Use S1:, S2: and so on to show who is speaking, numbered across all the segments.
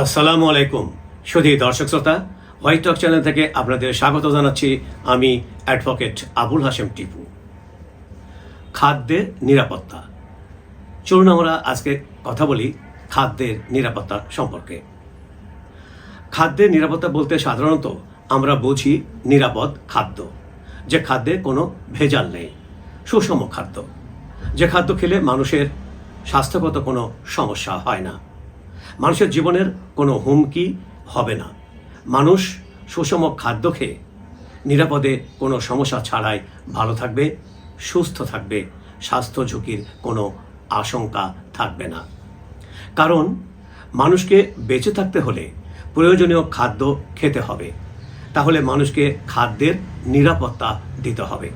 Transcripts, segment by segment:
S1: আসসালামু আলাইকুম। সুধী দর্শক শ্রোতা হোয়াইট টক চ্যানেল থেকে আপনাদের স্বাগত জানাচ্ছি আমি অ্যাডভোকেট আবুল হাসেম টিপু। খাদ্যের নিরাপত্তা। চলুন আমরা আজকে কথা বলি খাদ্যের নিরাপত্তা সম্পর্কে। খাদ্যের নিরাপত্তা বলতে সাধারণত আমরা বুঝি নিরাপদ খাদ্য, যে খাদ্যে কোনো ভেজাল নেই, সুষম খাদ্য। যে খাদ্য খেলে মানুষের স্বাস্থ্যগত কোনো সমস্যা হয় না। মানুষের জীবনের কোনো হুমকি হবে না। মানুষ সুষম খাদ্য খেয়ে নিরাপদে কোনো সমস্যা ছাড়াই ভালো থাকবে, সুস্থ থাকবে, স্বাস্থ্য ঝুঁকির কোনো আশঙ্কা থাকবে না। কারণ মানুষকে বেঁচে থাকতে হলে প্রয়োজনীয় খাদ্য খেতে হবে। তাহলে মানুষকে খাদ্যের নিরাপত্তা দিতে হবে।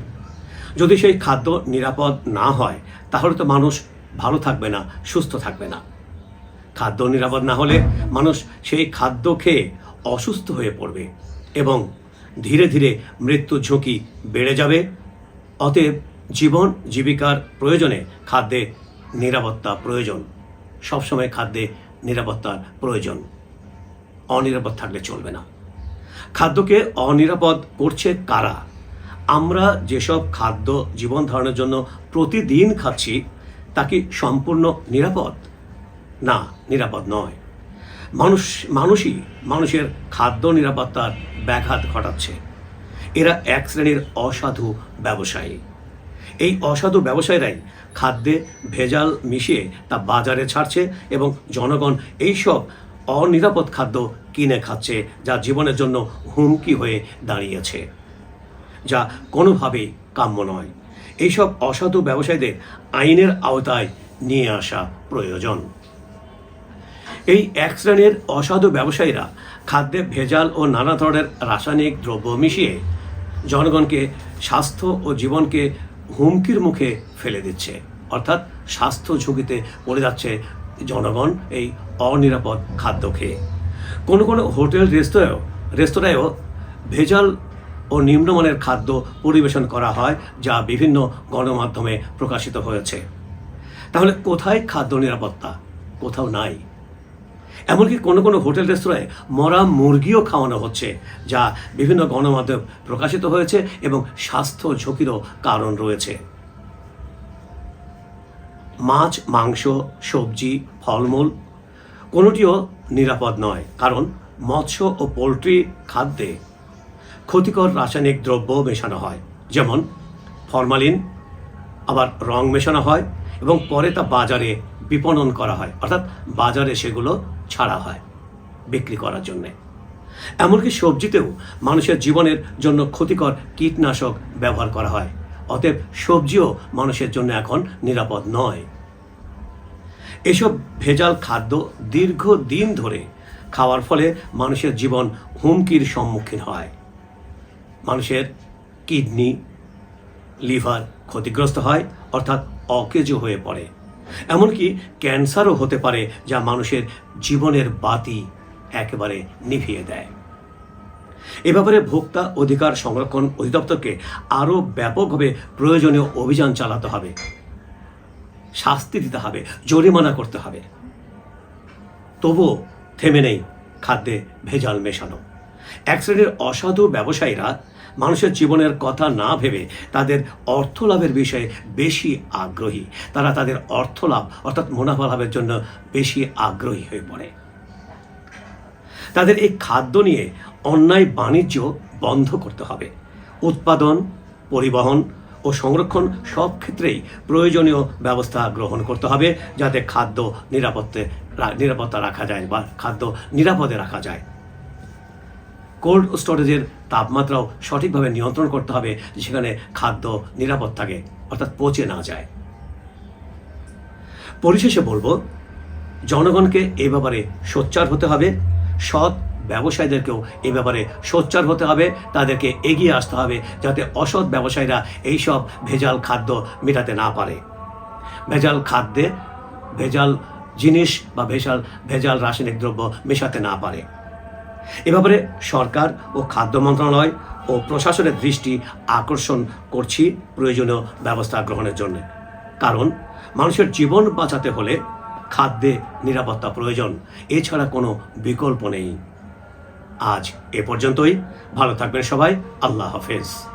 S1: যদি সেই খাদ্য নিরাপদ না হয়, তাহলে তো মানুষ ভালো থাকবে না, সুস্থ থাকবে না। খাদ্য নিরাপদ না হলে মানুষ সেই খাদ্য খেয়ে অসুস্থ হয়ে পড়বে এবং ধীরে ধীরে মৃত্যু ঝুঁকি বেড়ে যাবে। অতএব জীবন, জীবিকার প্রয়োজনে খাদ্যে নিরাপত্তা প্রয়োজন। সবসময় খাদ্যে নিরাপত্তার প্রয়োজন। অনিরাপদ থাকলে চলবে না। খাদ্যকে অনিরাপদ করছে কারা? আমরা যেসব খাদ্য জীবন ধারণের জন্য প্রতিদিন খাচ্ছি, তা কি সম্পূর্ণ নিরাপদ? না। নিরাপদ নয়। মানুষ, মানুষই মানুষের খাদ্য নিরাপত্তার ব্যাঘাত ঘটাচ্ছে। এরা এক শ্রেণির অসাধু ব্যবসায়ী। এই অসাধু ব্যবসায়ীরাই খাদ্যে ভেজাল মিশিয়ে তা বাজারে ছাড়ছে এবং জনগণ এইসব অনিরাপদ খাদ্য কিনে খাচ্ছে যা জীবনের জন্য হুমকি হয়ে দাঁড়িয়েছে, যা কোনোভাবেই কাম্য নয়। এইসব অসাধু ব্যবসায়ীদের আইনের আওতায় নিয়ে আসা প্রয়োজন। এই এক শ্রেণির অসাধু ব্যবসায়ীরা খাদ্যে ভেজাল ও নানা ধরনের রাসায়নিক দ্রব্য মিশিয়ে জনগণকে স্বাস্থ্য ও জীবনকে হুমকির মুখে ফেলে দিচ্ছে। অর্থাৎ স্বাস্থ্য ঝুঁকিতে পড়ে যাচ্ছে জনগণ এই অনিরাপদ খাদ্য খেয়ে। কোনো কোনো হোটেল রেস্তোরাঁও রেস্তোরাঁয়ও ভেজাল ও নিম্নমানের খাদ্য পরিবেশন করা হয়, যা বিভিন্ন গণমাধ্যমে প্রকাশিত হয়েছে। তাহলে কোথায় খাদ্য নিরাপত্তা? কোথাও নাই। এমনকি কোনো কোনো হোটেল রেস্তোরাঁয় মরা মুরগিও খাওয়ানো হচ্ছে, যা বিভিন্ন গণমাধ্যম প্রকাশিত হয়েছে এবং স্বাস্থ্য ঝুঁকিরও কারণ রয়েছে। মাছ, মাংস, সবজি, ফলমূল কোনোটিও নিরাপদ নয়, কারণ মৎস্য ও পোলট্রি খাদ্যে ক্ষতিকর রাসায়নিক দ্রব্য মেশানো হয়, যেমন ফরমালিন, আবার রং মেশানো হয় এবং পরে তা বাজারে বিপণন করা হয়, অর্থাৎ বাজারে সেগুলো ছাড়া হয় বিক্রি করার জন্যে। এমনকি সবজিতেও মানুষের জীবনের জন্য ক্ষতিকর কীটনাশক ব্যবহার করা হয়, অতএব সবজিও মানুষের জন্য এখন নিরাপদ নয়। এসব ভেজাল খাদ্য দীর্ঘদিন ধরে খাওয়ার ফলে মানুষের জীবন হুমকির সম্মুখীন হয়। মানুষের কিডনি, লিভার ক্ষতিগ্রস্ত হয়, অর্থাৎ অকেজো হয়ে পড়ে। এমনকি ক্যান্সারও হতে পারে যা মানুষের জীবনের বাতি একেবারে নিভিয়ে দেয়। এ ব্যাপারে ভোক্তা অধিকার সংরক্ষণ অধিদপ্তরকে আরও ব্যাপকভাবে প্রয়োজনীয় অভিযান চালাতে হবে, শাস্তি দিতে হবে, জরিমানা করতে হবে। তবুও থেমে নেই খাদ্যে ভেজাল মেশানো। এক শ্রেণির অসাধু ব্যবসায়ীরা মানুষের জীবনের কথা না ভেবে তাদের অর্থ লাভের বিষয়ে বেশি আগ্রহী। তারা তাদের অর্থ লাভ অর্থাৎ মুনাফা লাভের জন্য বেশি আগ্রহী হয়ে পড়ে। তাদের এই খাদ্য নিয়ে অন্যায় বাণিজ্য বন্ধ করতে হবে। উৎপাদন, পরিবহন ও সংরক্ষণ সব ক্ষেত্রেই প্রয়োজনীয় ব্যবস্থা গ্রহণ করতে হবে যাতে খাদ্য নিরাপত্তে, নিরাপত্তা রাখা যায় বা খাদ্য নিরাপদে রাখা যায়। কোল্ড স্টোরেজের তাপমাত্রাও সঠিকভাবে নিয়ন্ত্রণ করতে হবে, যেখানে খাদ্য নিরাপদ থাকে, অর্থাৎ পচে না যায়। পরিশেষে বলব, জনগণকে এ ব্যাপারে সোচ্চার হতে হবে, সৎ ব্যবসায়ীদেরকেও এ ব্যাপারে সোচ্চার হতে হবে, তাদেরকে এগিয়ে আসতে হবে, যাতে অসৎ ব্যবসায়ীরা এইসব ভেজাল খাদ্য মেটাতে না পারে। ভেজাল খাদ্যে ভেজাল জিনিস বা ভেজাল ভেজাল রাসায়নিক দ্রব্য মেশাতে না পারে। এ ব্যাপারে সরকার ও খাদ্য মন্ত্রণালয় ও প্রশাসনের দৃষ্টি আকর্ষণ করছি প্রয়োজনীয় ব্যবস্থা গ্রহণের জন্য। কারণ মানুষের জীবন বাঁচাতে হলে খাদ্যে নিরাপত্তা প্রয়োজন। এছাড়া কোনো বিকল্প নেই। আজ এ পর্যন্তই। ভালো থাকবেন সবাই। আল্লাহ হাফেজ।